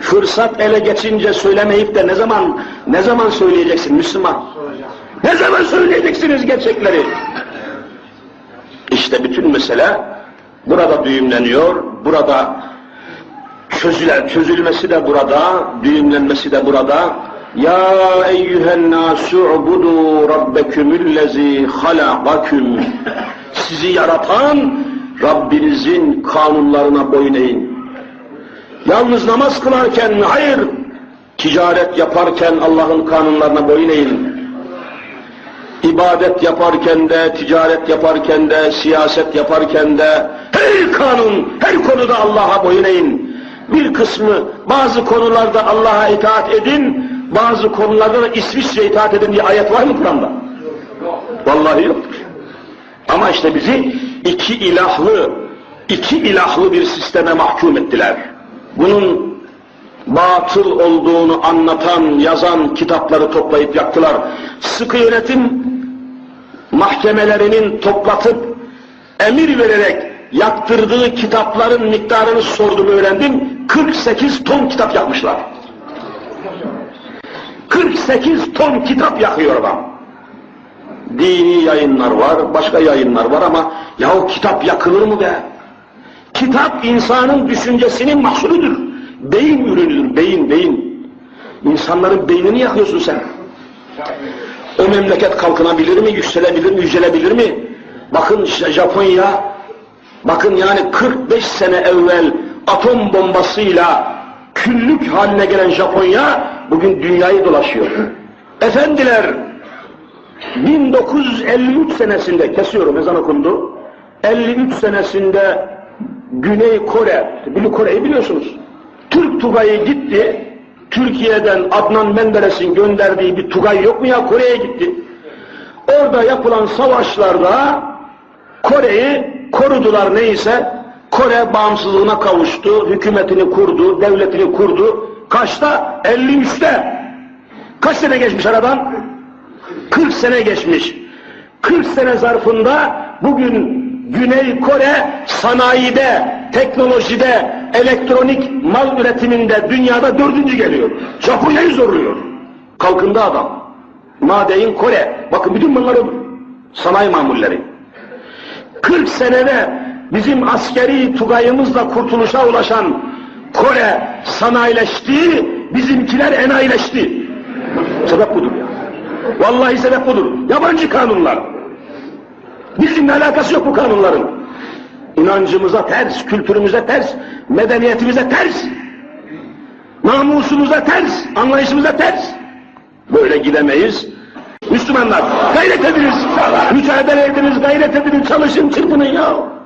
Fırsat ele geçince söylemeyip de ne zaman ne zaman söyleyeceksin Müslüman? Ne zaman söyleyeceksiniz gerçekleri? İşte bütün mesele burada düğümleniyor, burada çözülen, çözülmesi de burada, düğümlenmesi de burada. Ya eyyühen nasu ubudu rabbekumullezi halakakum. Sizi yaratan Rabbinizin kanunlarına boyun eğin. Yalnız namaz kılarken hayır, ticaret yaparken Allah'ın kanunlarına boyun eğin. İbadet yaparken de, ticaret yaparken de, siyaset yaparken de, her kanun, her konuda Allah'a boyun eğin. Bir kısmı bazı konularda Allah'a itaat edin, bazı konularda da İsviçre itaat edin diye ayet var mı Kur'an'da? Vallahi yoktur. Ama işte bizi iki ilahlı, iki ilahlı bir sisteme mahkum ettiler. Bunun batıl olduğunu anlatan, yazan kitapları toplayıp yaktılar. Sıkı yönetim mahkemelerinin toplatıp emir vererek yaktırdığı kitapların miktarını sordum öğrendim. 48 ton kitap yakmışlar. 48 ton kitap yakıyor adam. Dini yayınlar var, başka yayınlar var ama yahu kitap yakılır mı be? Kitap insanın düşüncesinin mahsuludur. Beyin ürünüdür, beyin, beyin. İnsanların beynini yakıyorsun sen. O memleket kalkınabilir mi, yükselebilir mi, yücelebilir mi? Bakın işte Japonya, bakın yani 45 sene evvel atom bombasıyla küllük haline gelen Japonya bugün dünyayı dolaşıyor. Efendiler, 1953 senesinde, kesiyorum ezan okundu, 53 senesinde Güney Kore, Güney Kore'yi biliyorsunuz. Türk Tugay'ı gitti, Türkiye'den Adnan Menderes'in gönderdiği bir Tugay yok mu ya Kore'ye gitti. Orada yapılan savaşlarda Kore'yi korudular neyse, Kore bağımsızlığına kavuştu, hükümetini kurdu, devletini kurdu. Kaçta? 53'te. Kaç sene geçmiş aradan? 40 sene geçmiş. 40 sene zarfında bugün Güney Kore sanayide, teknolojide, elektronik mal üretiminde dünyada dördüncü geliyor. Japonya'yı zorluyor. Kalkında adam. Madeyin Kore. Bakın bütün bunlar o sanayi mamulleri. 40 senede bizim askeri tugayımızla kurtuluşa ulaşan Kore sanayileşti, bizimkiler enayileşti. Sebep budur ya. Vallahi sebep budur. Yabancı kanunlar. Bizimle alakası yok bu kanunların. İnancımıza ters, kültürümüze ters, medeniyetimize ters, namusumuza ters, anlayışımıza ters. Böyle gidemeyiz. Müslümanlar gayret ediniz, mücadele ediniz, gayret ediniz, çalışın, çırpının ya.